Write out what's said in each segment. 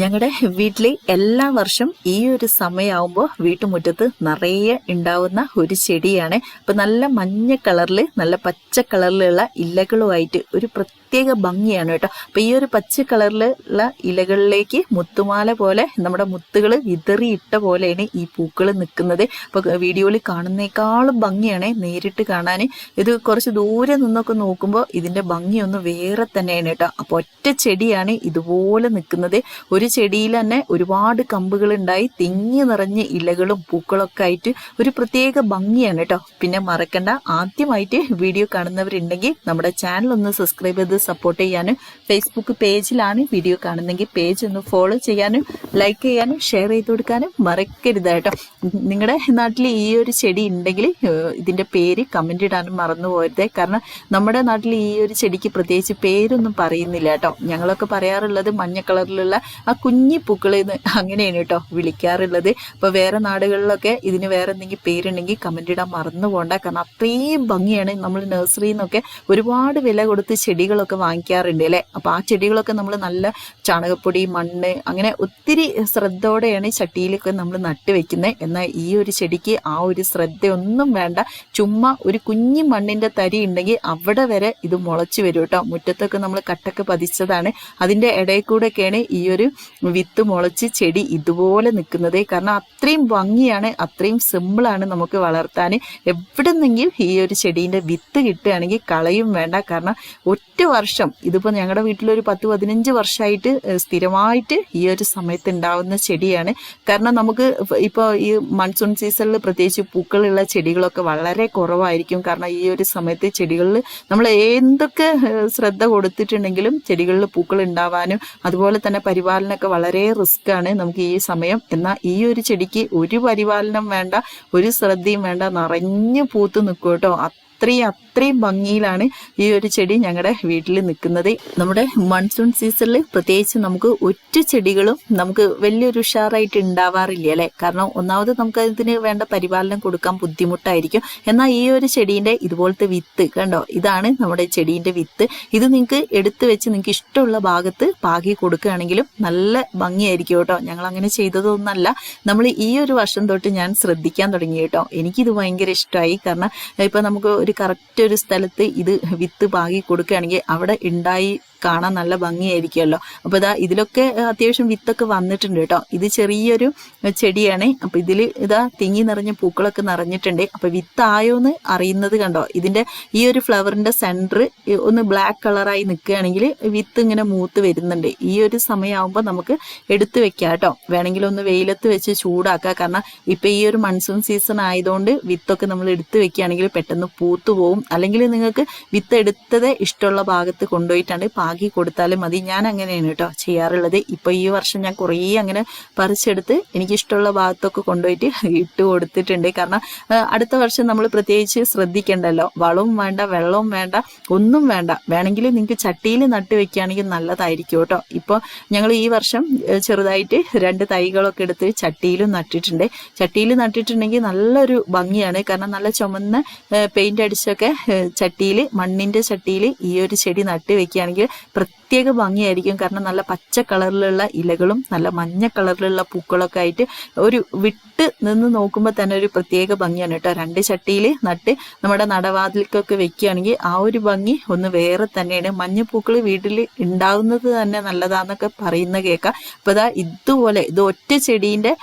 ഞങ്ങളുടെ വീട്ടിൽ എല്ലാ വർഷം ഈ ഒരു സമയമാകുമ്പോൾ വീട്ടുമുറ്റത്ത് നിറയെ ഉണ്ടാവുന്ന ഒരു ചെടിയാണ്. അപ്പം നല്ല മഞ്ഞ കളറിൽ നല്ല പച്ച കളറിലുള്ള ഇലകളുമായിട്ട് ഒരു പ്രത്യേക ഭംഗിയാണ് കേട്ടോ. അപ്പം ഈ ഒരു പച്ച കളറിലുള്ള ഇലകളിലേക്ക് മുത്തുമാല പോലെ നമ്മുടെ മുത്തുകൾ വിതറിയിട്ട പോലെയാണ് ഈ പൂക്കൾ നിൽക്കുന്നത് അപ്പോൾ വീഡിയോയിൽ കാണുന്നേക്കാളും ഭംഗിയാണ് നേരിട്ട് കാണാൻ ഇത് കുറച്ച് ദൂരെ നിന്നൊക്കെ നോക്കുമ്പോൾ ഇതിന്റെ ഭംഗിയൊന്ന് വേറെ തന്നെയാണ് കേട്ടോ. അപ്പോൾ ഒറ്റ ചെടിയാണ് ഇതുപോലെ നിൽക്കുന്നത് ഒരു ചെടിയിൽ തന്നെ ഒരുപാട് കമ്പുകൾ ഉണ്ടായി തിങ്ങി നിറഞ്ഞ് ഇലകളും പൂക്കളൊക്കെ ആയിട്ട് ഒരു പ്രത്യേക ഭംഗിയാണ് കേട്ടോ. പിന്നെ മറക്കണ്ട ആദ്യമായിട്ട് വീഡിയോ കാണുന്നവരുണ്ടെങ്കിൽ നമ്മുടെ ചാനൽ ഒന്ന് സബ്സ്ക്രൈബ് ചെയ്ത് സപ്പോർട്ട് ചെയ്യാനും ഫേസ്ബുക്ക് പേജിലാണ് വീഡിയോ കാണുന്നെങ്കിൽ പേജ് ഒന്ന് ഫോളോ ചെയ്യാനും ലൈക്ക് ചെയ്യാനും ഷെയർ ചെയ്ത് കൊടുക്കാനും മറക്കരുത് കേട്ടോ. നിങ്ങളുടെ നാട്ടിൽ ഈ ഒരു ചെടി ഉണ്ടെങ്കിൽ ഇതിന്റെ പേര് കമന്റ് ഇടാനും മറന്നു പോയത് കാരണം നമ്മുടെ നാട്ടിൽ ഈ ഒരു ചെടിക്ക് പ്രത്യേകിച്ച് പേരൊന്നും പറയുന്നില്ല കേട്ടോ. ഞങ്ങളൊക്കെ പറയാറുള്ളത് മഞ്ഞ കളറിലുള്ള ആ കുഞ്ഞി പൂക്കളിൽ നിന്ന് അങ്ങനെയാണ് കേട്ടോ വിളിക്കാറുള്ളത്. അപ്പൊ വേറെ നാടുകളിലൊക്കെ ഇതിന് വേറെ എന്തെങ്കിലും പേരുണ്ടെങ്കിൽ കമന്റ് ഇടാൻ മറന്നു പോകണ്ട കാരണം അത്രയും ഭംഗിയാണ് നമ്മൾ നഴ്സറിയിൽ നിന്നൊക്കെ ഒരുപാട് വില കൊടുത്ത് ചെടികളൊക്കെ വാങ്ങിക്കാറുണ്ട് അല്ലേ? അപ്പൊ ആ ചെടികളൊക്കെ നമ്മൾ നല്ല ചാണകപ്പൊടി മണ്ണ് അങ്ങനെ ഒത്തിരി ശ്രദ്ധയോടെയാണ് ചട്ടിയിലൊക്കെ നമ്മൾ നട്ടുവെക്കുന്നത് എന്നാൽ ഈ ഒരു ചെടിക്ക് ആ ഒരു ശ്രദ്ധയൊന്നും വേണ്ട. ചുമ്മാ ഒരു കുഞ്ഞു മണ്ണിന്റെ തരി ഉണ്ടെങ്കിൽ അവിടെ വരെ ഇത് മുളച്ചു വരും കേട്ടോ. മുറ്റത്തൊക്കെ നമ്മൾ കട്ടൊക്കെ പതിച്ചതാണ്. അതിന്റെ ഇടയിൽ കൂടെയൊക്കെയാണ് ഈ ഒരു വിത്ത് മുളച്ച് ചെടി ഇതുപോലെ നിൽക്കുന്നത് കാരണം അത്രയും ഭംഗിയാണ് അത്രയും സിമ്പിളാണ് നമുക്ക് വളർത്താൻ. എവിടെന്നെങ്കിലും ഈ ഒരു ചെടീന്റെ വിത്ത് കിട്ടുകയാണെങ്കിൽ കളയും വേണ്ട. കാരണം ഒറ്റ വർഷം ഇതിപ്പോൾ ഞങ്ങളുടെ വീട്ടിലൊരു പത്ത് പതിനഞ്ച് വർഷമായിട്ട് സ്ഥിരമായിട്ട് ഈ ഒരു സമയത്ത് ഉണ്ടാവുന്ന ചെടിയാണ്. കാരണം നമുക്ക് ഇപ്പോൾ ഈ മൺസൂൺ സീസണിൽ പ്രത്യേകിച്ച് പൂക്കളുള്ള ചെടികളൊക്കെ വളരെ കുറവായിരിക്കും. കാരണം ഈ ഒരു സമയത്ത് ചെടികളിൽ നമ്മൾ എന്തൊക്കെ ശ്രദ്ധ കൊടുത്തിട്ടുണ്ടെങ്കിലും ചെടികളിൽ പൂക്കൾ ഉണ്ടാവാനും അതുപോലെ തന്നെ പരിപാലനമൊക്കെ വളരെ റിസ്ക് ആണ്. നമുക്ക് ഈ സമയം എന്നാൽ ഈ ഒരു ചെടിക്ക് ഒരു പരിപാലനം വേണ്ട ഒരു ശ്രദ്ധയും വേണ്ട നിറഞ്ഞു പൂത്ത് നിൽക്കും കേട്ടോ. അത്രയും അത്രയും ഭംഗിയിലാണ് ഈ ഒരു ചെടി ഞങ്ങളുടെ വീട്ടിൽ നിൽക്കുന്നത് നമ്മുടെ മൺസൂൺ സീസണിൽ പ്രത്യേകിച്ച് നമുക്ക് ഒറ്റ ചെടികളും നമുക്ക് വലിയൊരു ഉഷാറായിട്ട് ഉണ്ടാവാറില്ല അല്ലെ? കാരണം ഒന്നാമത് നമുക്ക് അതിന് വേണ്ട പരിപാലനം കൊടുക്കാൻ ബുദ്ധിമുട്ടായിരിക്കും. എന്നാൽ ഈ ഒരു ചെടീന്റെ ഇതുപോലത്തെ വിത്ത് കണ്ടോ? ഇതാണ് നമ്മുടെ ചെടീന്റെ വിത്ത്. ഇത് നിങ്ങൾക്ക് എടുത്തു വെച്ച് നിങ്ങൾക്ക് ഇഷ്ടമുള്ള ഭാഗത്ത് പാകി കൊടുക്കുകയാണെങ്കിലും നല്ല ഭംഗിയായിരിക്കും കേട്ടോ. ഞങ്ങൾ അങ്ങനെ ചെയ്തതൊന്നല്ല. നമ്മൾ ഈ ഒരു വർഷം തൊട്ട് ഞാൻ ശ്രദ്ധിക്കാൻ തുടങ്ങി കേട്ടോ. എനിക്കിത് ഭയങ്കര ഇഷ്ടമായി കാരണം ഇപ്പം നമുക്ക് ഒരു കറക്റ്റ് ഒരു സ്ഥലത്ത് ഇത് വിത്ത് പാകി കൊടുക്കുകയാണെങ്കിൽ അവിടെ ഉണ്ടായി കാണാൻ നല്ല ഭംഗിയായിരിക്കുമല്ലോ. അപ്പോൾ ഇതാ ഇതിലൊക്കെ അത്യാവശ്യം വിത്തൊക്കെ വന്നിട്ടുണ്ട് കേട്ടോ. ഇത് ചെറിയൊരു ചെടിയാണ്. അപ്പോൾ ഇതിൽ ഇതാ തിങ്ങി നിറഞ്ഞ പൂക്കളൊക്കെ നിറഞ്ഞിട്ടുണ്ട്. അപ്പോൾ വിത്തായോ എന്ന് അറിയുന്നത് കണ്ടോ? ഇതിന്റെ ഈ ഒരു ഫ്ലവറിന്റെ സെന്റർ ഒന്ന് ബ്ലാക്ക് കളറായി നിൽക്കുകയാണെങ്കിൽ വിത്ത് ഇങ്ങനെ മൂത്ത് വരുന്നുണ്ട്. ഈ ഒരു സമയമാകുമ്പോൾ നമുക്ക് എടുത്തു വെക്കാം കേട്ടോ. വേണമെങ്കിൽ ഒന്ന് വെയിലത്ത് വെച്ച് ചൂടാക്കാം. കാരണം ഇപ്പോൾ ഈ ഒരു മൺസൂൺ സീസൺ ആയതുകൊണ്ട് വിത്തൊക്കെ നമ്മൾ എടുത്തു വെക്കുകയാണെങ്കിൽ പെട്ടെന്ന് പൂത്തു പോകും അല്ലെങ്കിൽ നിങ്ങൾക്ക് വിത്ത് എടുത്തത് ഇഷ്ടമുള്ള ഭാഗത്ത് കൊണ്ടുപോയിട്ടാണ് പാകി കൊടുത്താലും മതി. ഞാൻ അങ്ങനെയാണ് കേട്ടോ ചെയ്യാറുള്ളത്. ഇപ്പൊ ഈ വർഷം ഞാൻ കുറേ അങ്ങനെ പറിച്ചെടുത്ത് എനിക്ക് ഇഷ്ടമുള്ള ഭാഗത്തൊക്കെ കൊണ്ടുപോയിട്ട് ഇട്ട് കൊടുത്തിട്ടുണ്ട്. കാരണം അടുത്ത വർഷം നമ്മൾ പ്രത്യേകിച്ച് ശ്രദ്ധിക്കേണ്ടല്ലോ. വളവും വേണ്ട വെള്ളവും വേണ്ട ഒന്നും വേണ്ട. വേണമെങ്കിൽ നിങ്ങൾക്ക് ചട്ടിയിൽ നട്ട് വെക്കുകയാണെങ്കിൽ നല്ലതായിരിക്കും കേട്ടോ. ഇപ്പോൾ ഞങ്ങൾ ഈ വർഷം ചെറുതായിട്ട് രണ്ട് തൈകളൊക്കെ എടുത്ത് ചട്ടിയിലും നട്ടിട്ടുണ്ട്. ചട്ടിയിൽ നട്ടിട്ടുണ്ടെങ്കിൽ നല്ലൊരു ഭംഗിയാണ്. കാരണം നല്ല ചുമന്ന പെയിന്റ് അടിച്ചൊക്കെ ചട്ടിയിൽ മണ്ണിന്റെ ചട്ടിയിൽ ഈ ഒരു ചെടി നട്ട് വെക്കുകയാണെങ്കിൽ പ്രത്യേക ഭംഗിയായിരിക്കും. കാരണം നല്ല പച്ച കളറിലുള്ള ഇലകളും നല്ല മഞ്ഞ കളറിലുള്ള പൂക്കളൊക്കെ ആയിട്ട് ഒരു വിട്ട് നിന്ന് നോക്കുമ്പോൾ തന്നെ ഒരു പ്രത്യേക ഭംഗിയാണ് കേട്ടോ. രണ്ട് ചട്ടിയിൽ നട്ട് നമ്മുടെ നടവാതിൽക്കൊക്കെ വെക്കുകയാണെങ്കിൽ ആ ഒരു ഭംഗി ഒന്ന് വേറെ തന്നെയാണ്. മഞ്ഞപ്പൂക്കൾ വീട്ടിൽ ഉണ്ടാകുന്നത് തന്നെ നല്ലതാന്നൊക്കെ പറയുന്ന കേൾക്കാം അപ്പൊ ഇതാ ഇതുപോലെ ഇത് ഒറ്റ ചെടീന്റെ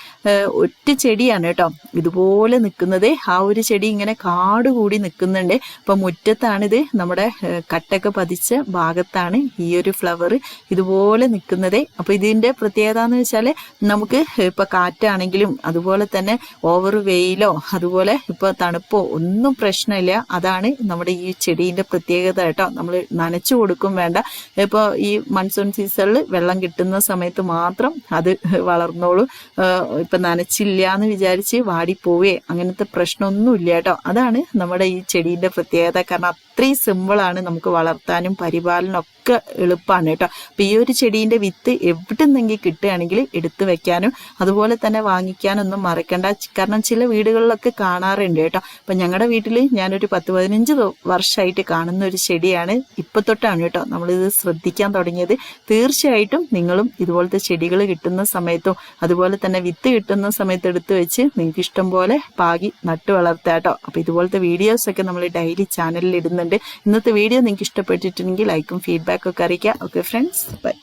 ഒറ്റ ചെടിയാണ് കേട്ടോ ഇതുപോലെ നിൽക്കുന്നത്. ആ ഒരു ചെടി ഇങ്ങനെ കാട് കൂടി നിൽക്കുന്നുണ്ട്. അപ്പൊ മുറ്റത്താണിത് നമ്മുടെ കട്ടൊക്കെ പതിച്ച ഭാഗത്താണ് ഈ ഒരു ഫ്ലവർ ഇതുപോലെ നിൽക്കുന്നതേ. അപ്പോൾ ഇതിന്റെ പ്രത്യേകത എന്ന് വെച്ചാൽ നമുക്ക് ഇപ്പോൾ കാറ്റാണെങ്കിലും അതുപോലെ തന്നെ ഓവർ വെയിലോ അതുപോലെ ഇപ്പോൾ തണുപ്പോ ഒന്നും പ്രശ്നമില്ല. അതാണ് നമ്മുടെ ഈ ചെടീന്റെ പ്രത്യേകത കേട്ടോ. നമ്മൾ നനച്ചു കൊടുക്കും വേണ്ട. ഇപ്പോൾ ഈ മൺസൂൺ സീസണിൽ വെള്ളം കിട്ടുന്ന സമയത്ത് മാത്രം അത് വളർന്നോളൂ. ഇപ്പം നനച്ചില്ല എന്ന് വിചാരിച്ച് വാടിപ്പോവേ. അങ്ങനത്തെ പ്രശ്നമൊന്നുമില്ല കേട്ടോ. അതാണ് നമ്മുടെ ഈ ചെടീന്റെ പ്രത്യേകത. കാരണം അത്രയും സിമ്പിളാണ് നമുക്ക് വളർത്താനും പരിപാലനം ഒക്കെ എളുപ്പമാണ് കേട്ടോ. അപ്പം ഈ ഒരു ചെടീന്റെ വിത്ത് എവിടെ നിന്നെങ്കിൽ കിട്ടുകയാണെങ്കിൽ എടുത്തു വെക്കാനും അതുപോലെ തന്നെ വാങ്ങിക്കാനൊന്നും മറക്കണ്ട. കാരണം ചില വീടുകളിലൊക്കെ കാണാറുണ്ട് കേട്ടോ. അപ്പം ഞങ്ങളുടെ വീട്ടിൽ ഞാനൊരു പത്ത് പതിനഞ്ച് വർഷമായിട്ട് കാണുന്ന ഒരു ചെടിയാണ് ഇപ്പം തൊട്ടാണ് കേട്ടോ. നമ്മളിത് ശ്രദ്ധിക്കാൻ തുടങ്ങിയത്. തീർച്ചയായിട്ടും നിങ്ങളും ഇതുപോലത്തെ ചെടികൾ കിട്ടുന്ന സമയത്തും അതുപോലെ തന്നെ വിത്ത് കിട്ടുന്ന സമയത്ത് എടുത്തു വെച്ച് നിങ്ങൾക്ക് ഇഷ്ടം പോലെ പാകി നട്ടു വളർത്താം കേട്ടോ. അപ്പം ഇതുപോലത്തെ വീഡിയോസൊക്കെ നമ്മൾ ഡെയിലി ചാനലിൽ ഇടുന്നുണ്ട്. ഇന്നത്തെ വീഡിയോ നിങ്ങൾക്ക് ഇഷ്ടപ്പെട്ടിട്ടുണ്ടെങ്കിൽ ലൈക്കും ഫീഡ്ബാക്കും ഒക്കെ അറിയിക്കുക. Okay friends bye